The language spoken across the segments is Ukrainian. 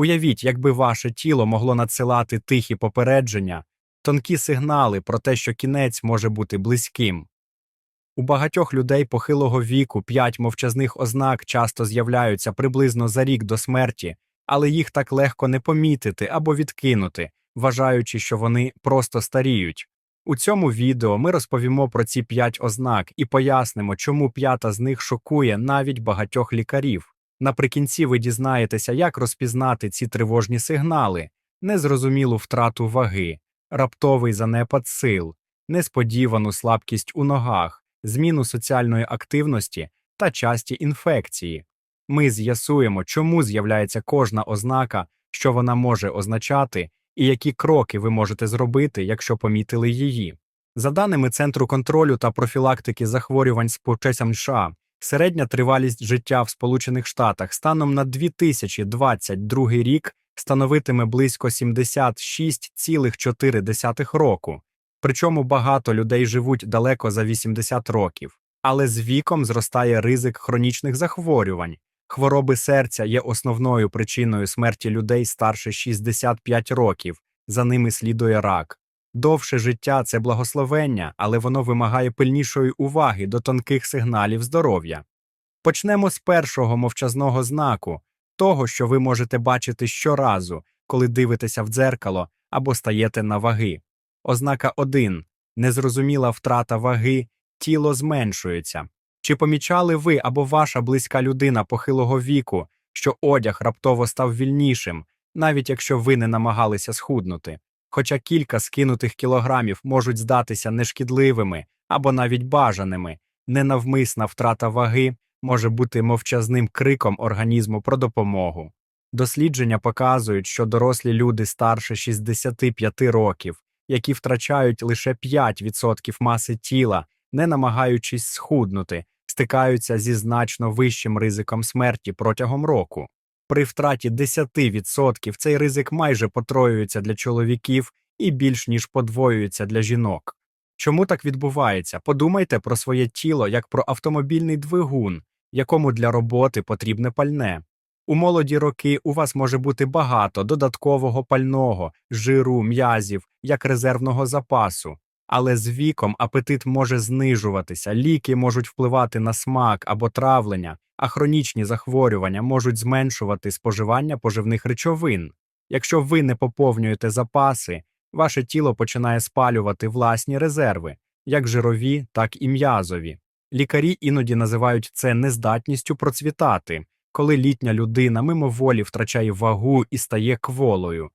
Уявіть, якби ваше тіло могло надсилати тихі попередження, тонкі сигнали про те, що кінець може бути близьким. У багатьох людей похилого віку п'ять мовчазних ознак часто з'являються приблизно за рік до смерті, але їх так легко не помітити або відкинути, вважаючи, що вони просто старіють. У цьому відео ми розповімо про ці п'ять ознак і пояснимо, чому п'ята з них шокує навіть багатьох лікарів. Наприкінці ви дізнаєтеся, як розпізнати ці тривожні сигнали, незрозумілу втрату ваги, раптовий занепад сил, несподівану слабкість у ногах, зміну соціальної активності та часті інфекції. Ми з'ясуємо, чому з'являється кожна ознака, що вона може означати, і які кроки ви можете зробити, якщо помітили її. За даними Центру контролю та профілактики захворювань з США, середня тривалість життя в Сполучених Штатах станом на 2022 рік становитиме близько 76,4 року. Причому багато людей живуть далеко за 80 років, але з віком зростає ризик хронічних захворювань. Хвороби серця є основною причиною смерті людей старше 65 років, за ними слідує рак. Довше життя це благословення, але воно вимагає пильнішої уваги до тонких сигналів здоров'я. Почнемо з першого мовчазного знаку, того, що ви можете бачити щоразу, коли дивитеся в дзеркало або стаєте на ваги. Ознака 1. Незрозуміла втрата ваги, тіло зменшується. Чи помічали ви або ваша близька людина похилого віку, що одяг раптово став вільнішим, навіть якщо ви не намагалися схуднути? Хоча кілька скинутих кілограмів можуть здатися нешкідливими або навіть бажаними, ненавмисна втрата ваги може бути мовчазним криком організму про допомогу. Дослідження показують, що дорослі люди старше 65 років, які втрачають лише 5% маси тіла, не намагаючись схуднути, стикаються зі значно вищим ризиком смерті протягом року. При втраті 10% цей ризик майже потроюється для чоловіків і більш ніж подвоюється для жінок. Чому так відбувається? Подумайте про своє тіло як про автомобільний двигун, якому для роботи потрібне пальне. У молоді роки у вас може бути багато додаткового пального, жиру, м'язів, як резервного запасу, але з віком апетит може знижуватися, ліки можуть впливати на смак або травлення, а хронічні захворювання можуть зменшувати споживання поживних речовин. Якщо ви не поповнюєте запаси, ваше тіло починає спалювати власні резерви, як жирові, так і м'язові. Лікарі іноді називають це нездатністю процвітати, коли літня людина мимоволі втрачає вагу і стає кволою.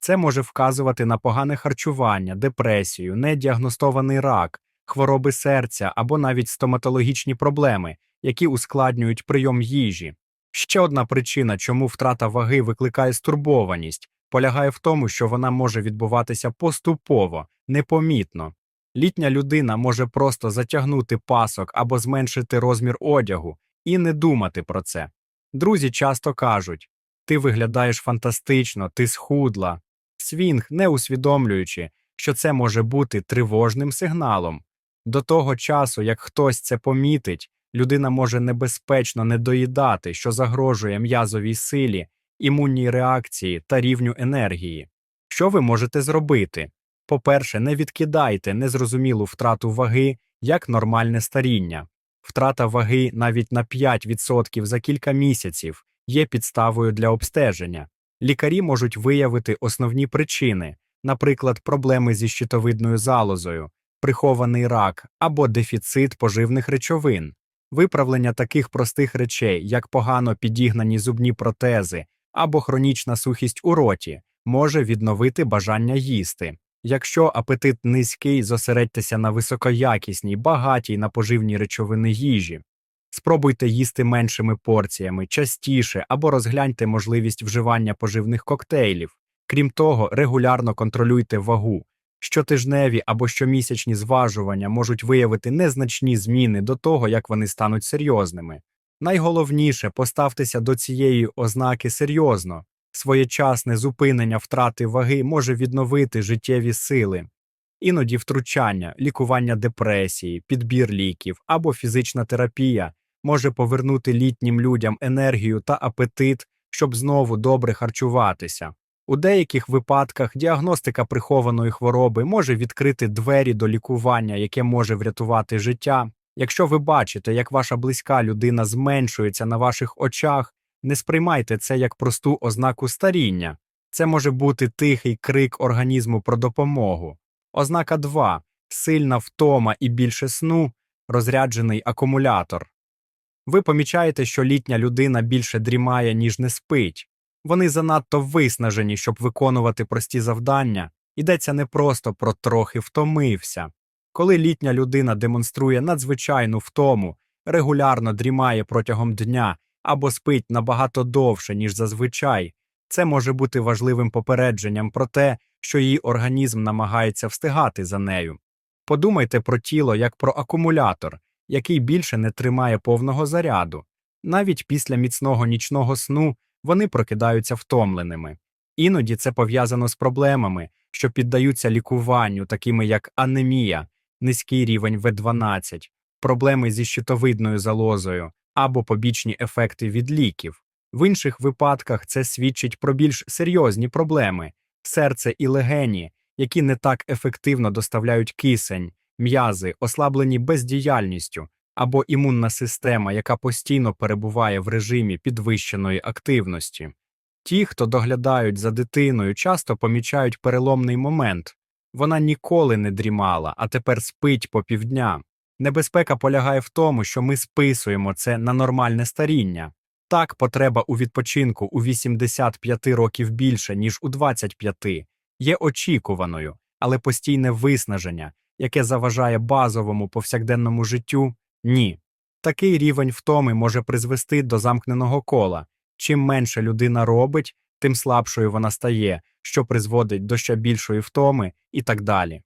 Це може вказувати на погане харчування, депресію, недіагностований рак, хвороби серця або навіть стоматологічні проблеми, які ускладнюють прийом їжі. Ще одна причина, чому втрата ваги викликає стурбованість, полягає в тому, що вона може відбуватися поступово, непомітно. Літня людина може просто затягнути пасок або зменшити розмір одягу і не думати про це. Друзі часто кажуть ти виглядаєш фантастично, ти схудла. Свінг, не усвідомлюючи, що це може бути тривожним сигналом. До того часу, як хтось це помітить, людина може небезпечно недоїдати, що загрожує м'язовій силі, імунній реакції та рівню енергії. Що ви можете зробити? По-перше, не відкидайте незрозумілу втрату ваги як нормальне старіння. Втрата ваги навіть на 5% за кілька місяців є підставою для обстеження. Лікарі можуть виявити основні причини, наприклад, проблеми зі щитовидною залозою, прихований рак або дефіцит поживних речовин. Виправлення таких простих речей, як погано підігнані зубні протези або хронічна сухість у роті, може відновити бажання їсти. Якщо апетит низький, зосередьтеся на високоякісній, багатій на поживні речовини їжі. Спробуйте їсти меншими порціями, частіше або розгляньте можливість вживання поживних коктейлів. Крім того, регулярно контролюйте вагу. Щотижневі або щомісячні зважування можуть виявити незначні зміни до того, як вони стануть серйозними. Найголовніше поставтеся до цієї ознаки серйозно. Своєчасне зупинення втрати ваги може відновити життєві сили, іноді втручання, лікування депресії, підбір ліків або фізична терапія може повернути літнім людям енергію та апетит, щоб знову добре харчуватися. У деяких випадках діагностика прихованої хвороби може відкрити двері до лікування, яке може врятувати життя. Якщо ви бачите, як ваша близька людина зменшується на ваших очах, не сприймайте це як просту ознаку старіння. Це може бути тихий крик організму про допомогу. Ознака 2. Сильна втома і більше сну, розряджений акумулятор. Ви помічаєте, що літня людина більше дрімає, ніж не спить. Вони занадто виснажені, щоб виконувати прості завдання. Йдеться не просто про трохи втомився. Коли літня людина демонструє надзвичайну втому, регулярно дрімає протягом дня або спить набагато довше, ніж зазвичай, це може бути важливим попередженням про те, що її організм намагається встигати за нею. Подумайте про тіло як про акумулятор, який більше не тримає повного заряду. Навіть після міцного нічного сну вони прокидаються втомленими. Іноді це пов'язано з проблемами, що піддаються лікуванню, такими як анемія, низький рівень В12, проблеми зі щитовидною залозою або побічні ефекти від ліків. В інших випадках це свідчить про більш серйозні проблеми серце і легені, які не так ефективно доставляють кисень, м'язи, ослаблені бездіяльністю, або імунна система, яка постійно перебуває в режимі підвищеної активності. Ті, хто доглядають за дитиною, часто помічають переломний момент вона ніколи не дрімала, а тепер спить по півдня. Небезпека полягає в тому, що ми списуємо це на нормальне старіння. Так, потреба у відпочинку у 85 років більше, ніж у 25, є очікуваною, але постійне виснаження, яке заважає базовому повсякденному життю, ні. Такий рівень втоми може призвести до замкненого кола. Чим менше людина робить, тим слабшою вона стає, що призводить до ще більшої втоми і так далі.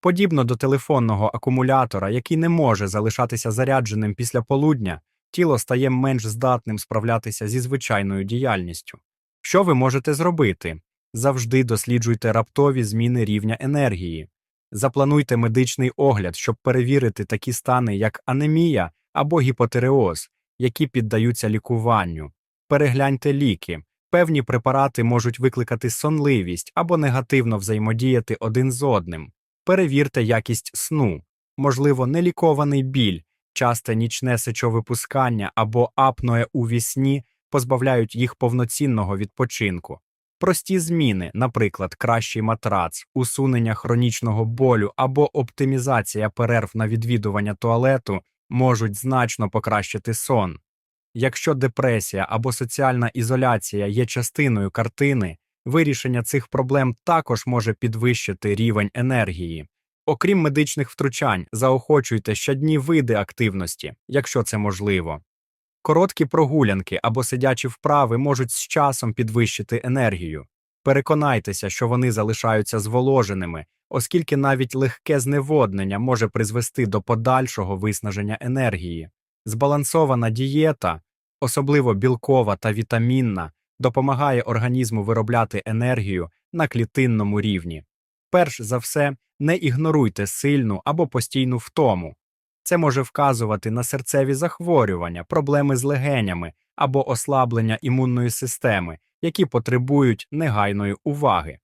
Подібно до телефонного акумулятора, який не може залишатися зарядженим після полудня, тіло стає менш здатним справлятися зі звичайною діяльністю. Що ви можете зробити? Завжди досліджуйте раптові зміни рівня енергії. Заплануйте медичний огляд, щоб перевірити такі стани, як анемія або гіпотереоз, які піддаються лікуванню. Перегляньте ліки. Певні препарати можуть викликати сонливість або негативно взаємодіяти один з одним. Перевірте якість сну, можливо, нелікований біль, часте нічне сечовипускання або апноe у вісні позбавляють їх повноцінного відпочинку. Прості зміни, наприклад, кращий матрац, усунення хронічного болю або оптимізація перерв на відвідування туалету можуть значно покращити сон. Якщо депресія або соціальна ізоляція є частиною картини, вирішення цих проблем також може підвищити рівень енергії. Окрім медичних втручань, заохочуйте щодні види активності, якщо це можливо. Короткі прогулянки або сидячі вправи можуть з часом підвищити енергію. Переконайтеся, що вони залишаються зволоженими, оскільки навіть легке зневоднення може призвести до подальшого виснаження енергії. Збалансована дієта, особливо білкова та вітамінна, допомагає організму виробляти енергію на клітинному рівні. Перш за все, не ігноруйте сильну або постійну втому. Це може вказувати на серцеві захворювання, проблеми з легенями або ослаблення імунної системи, які потребують негайної уваги.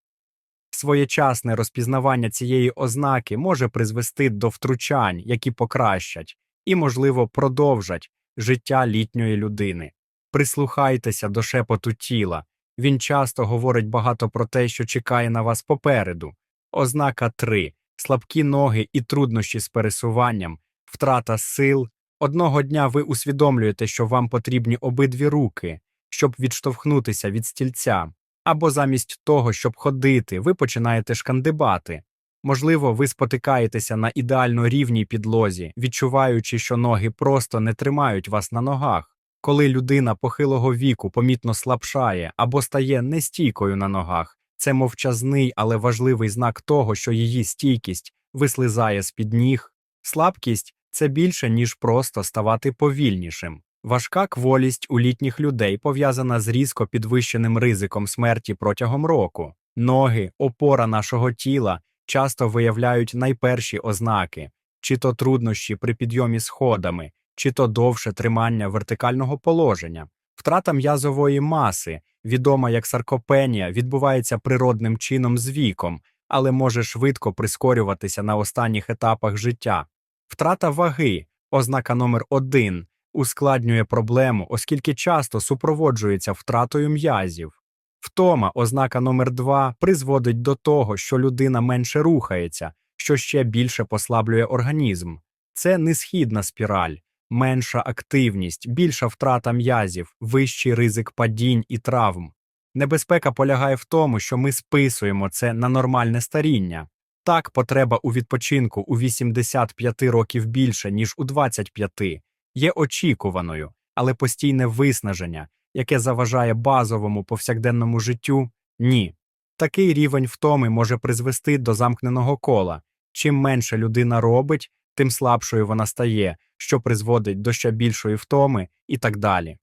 Своєчасне розпізнавання цієї ознаки може призвести до втручань, які покращать і, можливо, продовжать життя літньої людини. Прислухайтеся до шепоту тіла. Він часто говорить багато про те, що чекає на вас попереду. Ознака 3. слабкі ноги і труднощі з пересуванням, втрата сил. Одного дня ви усвідомлюєте, що вам потрібні обидві руки, щоб відштовхнутися від стільця, або замість того, щоб ходити, ви починаєте шкандибати. Можливо, ви спотикаєтеся на ідеально рівній підлозі, відчуваючи, що ноги просто не тримають вас на ногах. Коли людина похилого віку помітно слабшає або стає нестійкою на ногах, це мовчазний, але важливий знак того, що її стійкість вислизає з під ніг. Слабкість це більше, ніж просто ставати повільнішим. Важка кволість у літніх людей пов'язана з різко підвищеним ризиком смерті протягом року. Ноги, опора нашого тіла часто виявляють найперші ознаки, чи то труднощі при підйомі сходами, чи то довше тримання вертикального положення. Втрата м'язової маси, відома як саркопенія, відбувається природним чином з віком, але може швидко прискорюватися на останніх етапах життя. Втрата ваги, ознака номер 1 ускладнює проблему, оскільки часто супроводжується втратою м'язів. Втома, ознака номер 2 призводить до того, що людина менше рухається, що ще більше послаблює організм. Це несхідна спіраль, менша активність, більша втрата м'язів, вищий ризик падінь і травм. Небезпека полягає в тому, що ми списуємо це на нормальне старіння. Так, потреба у відпочинку у 85 років більше, ніж у 25, є очікуваною, але постійне виснаження, яке заважає базовому повсякденному життю, ні. Такий рівень втоми може призвести до замкненого кола. Чим менше людина робить, тим слабшою вона стає, що призводить до ще більшої втоми і так далі.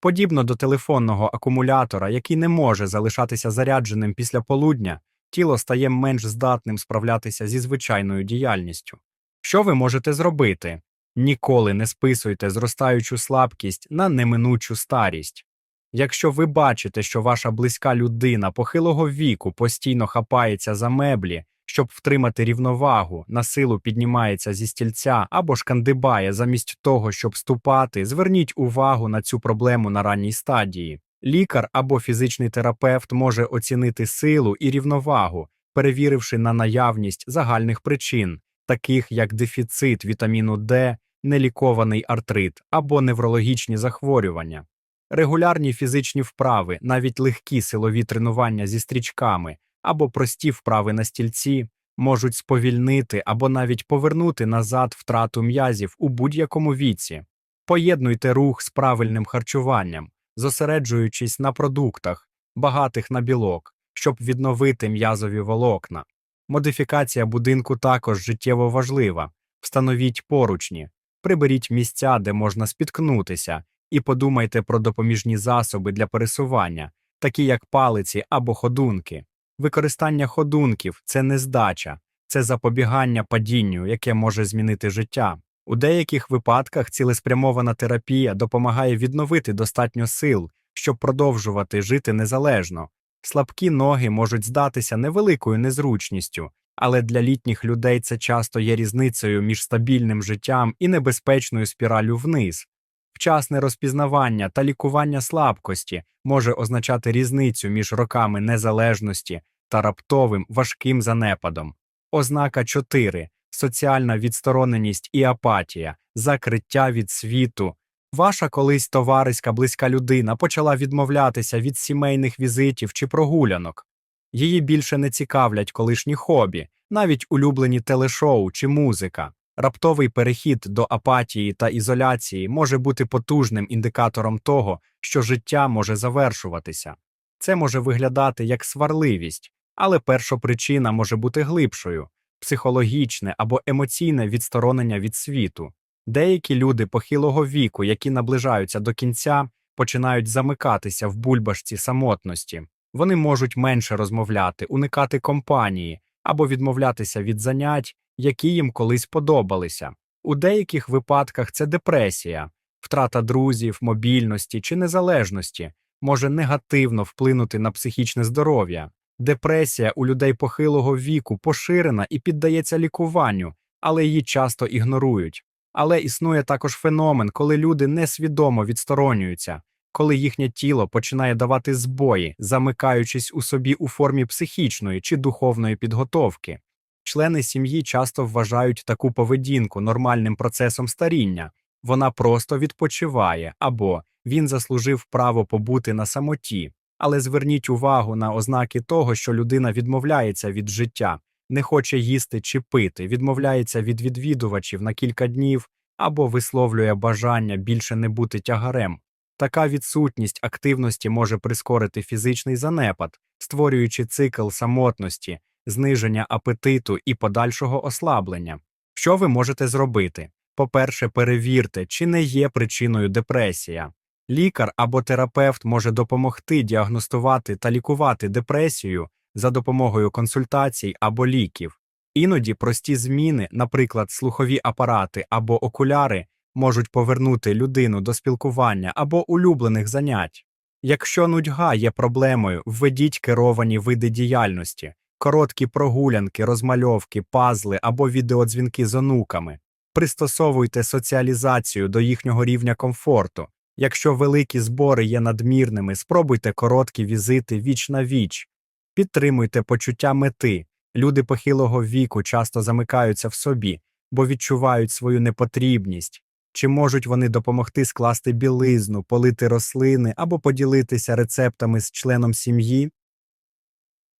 Подібно до телефонного акумулятора, який не може залишатися зарядженим після полудня, тіло стає менш здатним справлятися зі звичайною діяльністю. Що ви можете зробити? Ніколи не списуйте зростаючу слабкість на неминучу старість. Якщо ви бачите, що ваша близька людина похилого віку постійно хапається за меблі, щоб втримати рівновагу, на силу піднімається зі стільця або шкандибає замість того, щоб ступати, зверніть увагу на цю проблему на ранній стадії. Лікар або фізичний терапевт може оцінити силу і рівновагу, перевіривши на наявність загальних причин, таких як дефіцит вітаміну Д, нелікований артрит або неврологічні захворювання. Регулярні фізичні вправи, навіть легкі силові тренування зі стрічками або прості вправи на стільці можуть сповільнити або навіть повернути назад втрату м'язів у будь-якому віці. Поєднуйте рух з правильним харчуванням, зосереджуючись на продуктах, багатих на білок, щоб відновити м'язові волокна. Модифікація будинку також життєво важлива. Встановіть поручні, приберіть місця, де можна спіткнутися, і подумайте про допоміжні засоби для пересування, такі як палиці або ходунки. Використання ходунків це не здача, це запобігання падінню, яке може змінити життя. У деяких випадках цілеспрямована терапія допомагає відновити достатньо сил, щоб продовжувати жити незалежно. Слабкі ноги можуть здатися невеликою незручністю, але для літніх людей це часто є різницею між стабільним життям і небезпечною спіраллю вниз. Вчасне розпізнавання та лікування слабкості може означати різницю між роками незалежності та раптовим важким занепадом. Ознака 4. Соціальна відстороненість і апатія, закриття від світу. Ваша колись товариська близька людина почала відмовлятися від сімейних візитів чи прогулянок. Її більше не цікавлять колишні хобі, навіть улюблені телешоу чи музика. Раптовий перехід до апатії та ізоляції може бути потужним індикатором того, що життя може завершуватися. Це може виглядати як сварливість, але першопричина може бути глибшою психологічне або емоційне відсторонення від світу. Деякі люди похилого віку, які наближаються до кінця, починають замикатися в бульбашці самотності. Вони можуть менше розмовляти, уникати компанії або відмовлятися від занять, які їм колись подобалися. У деяких випадках це депресія, втрата друзів, мобільності чи незалежності може негативно вплинути на психічне здоров'я. Депресія у людей похилого віку поширена і піддається лікуванню, але її часто ігнорують. Але існує також феномен, коли люди несвідомо відсторонюються, коли їхнє тіло починає давати збої, замикаючись у собі у формі психічної чи духовної підготовки. Члени сім'ї часто вважають таку поведінку нормальним процесом старіння, вона просто відпочиває або він заслужив право побути на самоті. Але зверніть увагу на ознаки того, що людина відмовляється від життя, не хоче їсти чи пити, відмовляється від відвідувачів на кілька днів або висловлює бажання більше не бути тягарем. Така відсутність активності може прискорити фізичний занепад, створюючи цикл самотності, зниження апетиту і подальшого ослаблення. Що ви можете зробити? По-перше, перевірте, чи не є причиною депресія. Лікар або терапевт може допомогти діагностувати та лікувати депресію за допомогою консультацій або ліків. Іноді прості зміни, наприклад, слухові апарати або окуляри, можуть повернути людину до спілкування або улюблених занять. Якщо нудьга є проблемою, введіть керовані види діяльності, короткі прогулянки, розмальовки, пазли або відеодзвінки з онуками. Пристосовуйте соціалізацію до їхнього рівня комфорту. Якщо великі збори є надмірними, спробуйте короткі візити віч на віч. Підтримуйте почуття мети. Люди похилого віку часто замикаються в собі, бо відчувають свою непотрібність. Чи можуть вони допомогти скласти білизну, полити рослини або поділитися рецептами з членом сім'ї?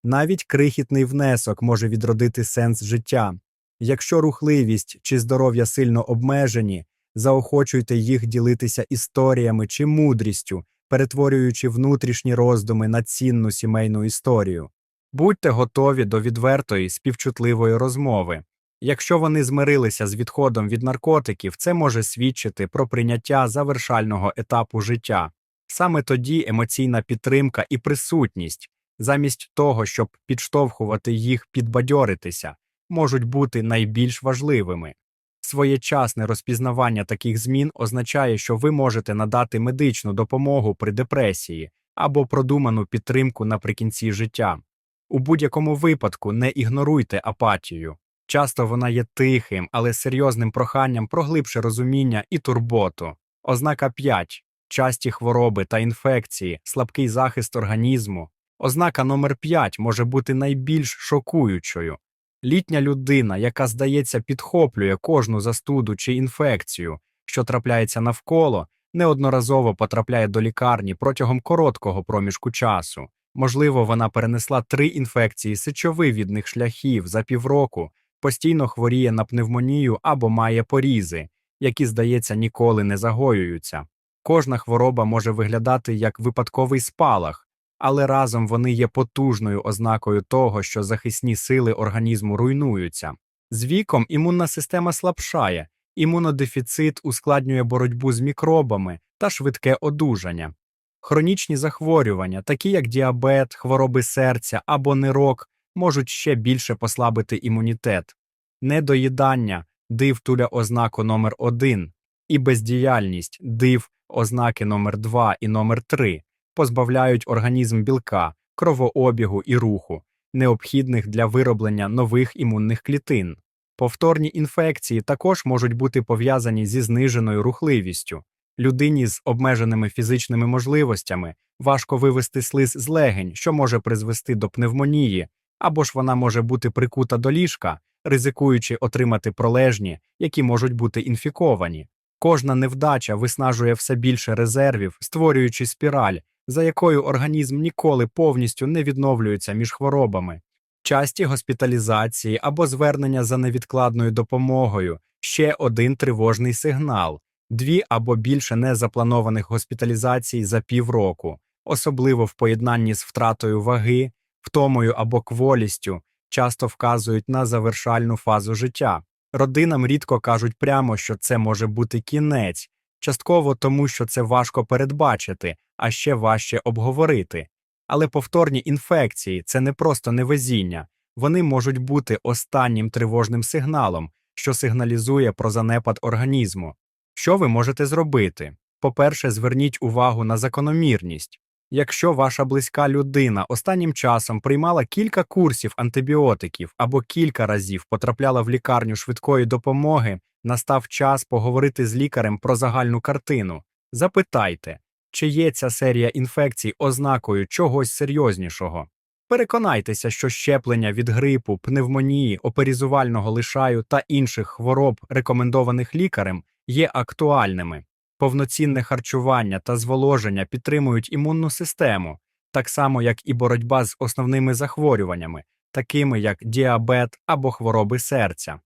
Навіть крихітний внесок може відродити сенс життя. Якщо рухливість чи здоров'я сильно обмежені, заохочуйте їх ділитися історіями чи мудрістю, перетворюючи внутрішні роздуми на цінну сімейну історію. Будьте готові до відвертої, співчутливої розмови. Якщо вони змирилися з відходом від наркотиків, це може свідчити про прийняття завершального етапу життя. Саме тоді емоційна підтримка і присутність, замість того, щоб підштовхувати їх підбадьоритися, можуть бути найбільш важливими. Своєчасне розпізнавання таких змін означає, що ви можете надати медичну допомогу при депресії або продуману підтримку наприкінці життя. У будь-якому випадку не ігноруйте апатію. Часто вона є тихим, але серйозним проханням про глибше розуміння і турботу. Ознака 5. Часті хвороби та інфекції, слабкий захист організму. Ознака номер 5 може бути найбільш шокуючою. Літня людина, яка, здається, підхоплює кожну застуду чи інфекцію, що трапляється навколо, неодноразово потрапляє до лікарні протягом короткого проміжку часу. Можливо, вона перенесла три інфекції сечовивідних шляхів за півроку, постійно хворіє на пневмонію або має порізи, які, здається, ніколи не загоюються. Кожна хвороба може виглядати як випадковий спалах, але разом вони є потужною ознакою того, що захисні сили організму руйнуються. З віком імунна система слабшає, імунодефіцит ускладнює боротьбу з мікробами та швидке одужання. Хронічні захворювання, такі як діабет, хвороби серця або нирок, можуть ще більше послабити імунітет. Недоїдання див туля ознаку номер 1 і бездіяльність див ознаки номер 2 і номер 3 позбавляють організм білка, кровообігу і руху, необхідних для вироблення нових імунних клітин. Повторні інфекції також можуть бути пов'язані зі зниженою рухливістю. Людині з обмеженими фізичними можливостями важко вивести слиз з легень, що може призвести до пневмонії, або ж вона може бути прикута до ліжка, ризикуючи отримати пролежні, які можуть бути інфіковані. Кожна невдача виснажує все більше резервів, створюючи спіраль, за якою організм ніколи повністю не відновлюється між хворобами. Часті госпіталізації або звернення за невідкладною допомогою ще один тривожний сигнал, дві або більше незапланованих госпіталізацій за півроку, особливо в поєднанні з втратою ваги, втомою або кволістю, часто вказують на завершальну фазу життя. Родинам рідко кажуть прямо, що це може бути кінець, частково тому, що це важко передбачити, а ще важче обговорити. Але повторні інфекції це не просто невезіння, вони можуть бути останнім тривожним сигналом, що сигналізує про занепад організму. Що ви можете зробити? По-перше, зверніть увагу на закономірність. Якщо ваша близька людина останнім часом приймала кілька курсів антибіотиків або кілька разів потрапляла в лікарню швидкої допомоги, настав час поговорити з лікарем про загальну картину. Запитайте, чи є ця серія інфекцій ознакою чогось серйознішого. Переконайтеся, що щеплення від грипу, пневмонії, оперізувального лишаю та інших хвороб, рекомендованих лікарем, є актуальними. Повноцінне харчування та зволоження підтримують імунну систему, так само як і боротьба з основними захворюваннями, такими як діабет або хвороби серця.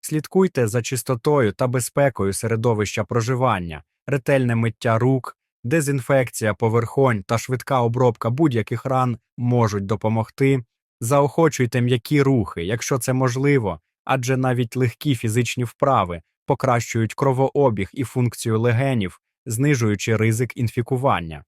Слідкуйте за чистотою та безпекою середовища проживання, ретельне миття рук, дезінфекція поверхонь та швидка обробка будь-яких ран можуть допомогти. Заохочуйте м'які рухи, якщо це можливо, адже навіть легкі фізичні вправи покращують кровообіг і функцію легенів, знижуючи ризик інфікування.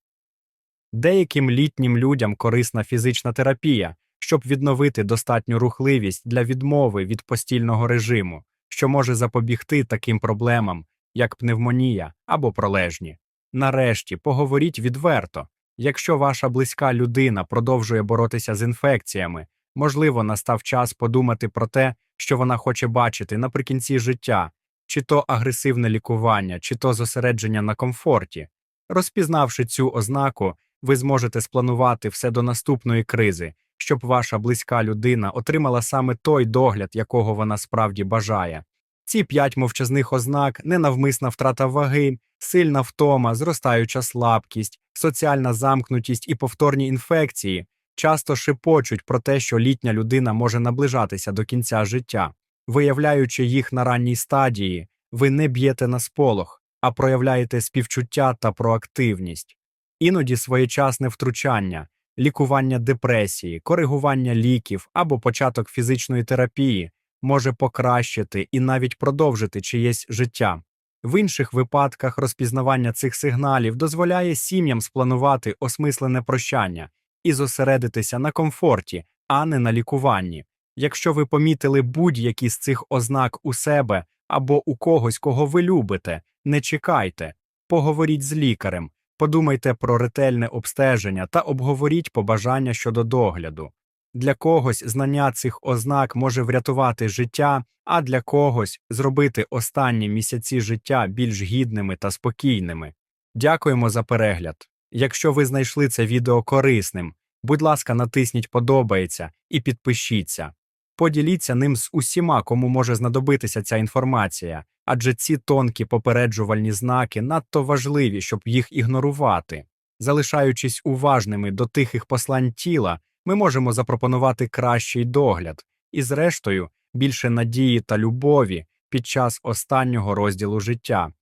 Деяким літнім людям корисна фізична терапія, щоб відновити достатню рухливість для відмови від постільного режиму, що може запобігти таким проблемам, як пневмонія або пролежні. Нарешті поговоріть відверто. Якщо ваша близька людина продовжує боротися з інфекціями, можливо, настав час подумати про те, що вона хоче бачити наприкінці життя, чи то агресивне лікування, чи то зосередження на комфорті. Розпізнавши цю ознаку, ви зможете спланувати все до наступної кризи, щоб ваша близька людина отримала саме той догляд, якого вона справді бажає. Ці п'ять мовчазних ознак ненавмисна втрата ваги, сильна втома, зростаюча слабкість, соціальна замкнутість і повторні інфекції часто шепочуть про те, що літня людина може наближатися до кінця життя. Виявляючи їх на ранній стадії, ви не б'єте на сполох, а проявляєте співчуття та проактивність. Іноді своєчасне втручання, лікування депресії, коригування ліків або початок фізичної терапії може покращити і навіть продовжити чиєсь життя. В інших випадках розпізнавання цих сигналів дозволяє сім'ям спланувати осмислене прощання і зосередитися на комфорті, а не на лікуванні. Якщо ви помітили будь-які з цих ознак у себе або у когось, кого ви любите, не чекайте, поговоріть з лікарем, подумайте про ретельне обстеження та обговоріть побажання щодо догляду. Для когось знання цих ознак може врятувати життя, а для когось зробити останні місяці життя більш гідними та спокійними. Дякуємо за перегляд. Якщо ви знайшли це відео корисним, будь ласка, натисніть подобається і підпишіться. Поділіться ним з усіма, кому може знадобитися ця інформація, адже ці тонкі попереджувальні знаки надто важливі, щоб їх ігнорувати. Залишаючись уважними до тихих послань тіла, ми можемо запропонувати кращий догляд і, зрештою, більше надії та любові під час останнього розділу життя.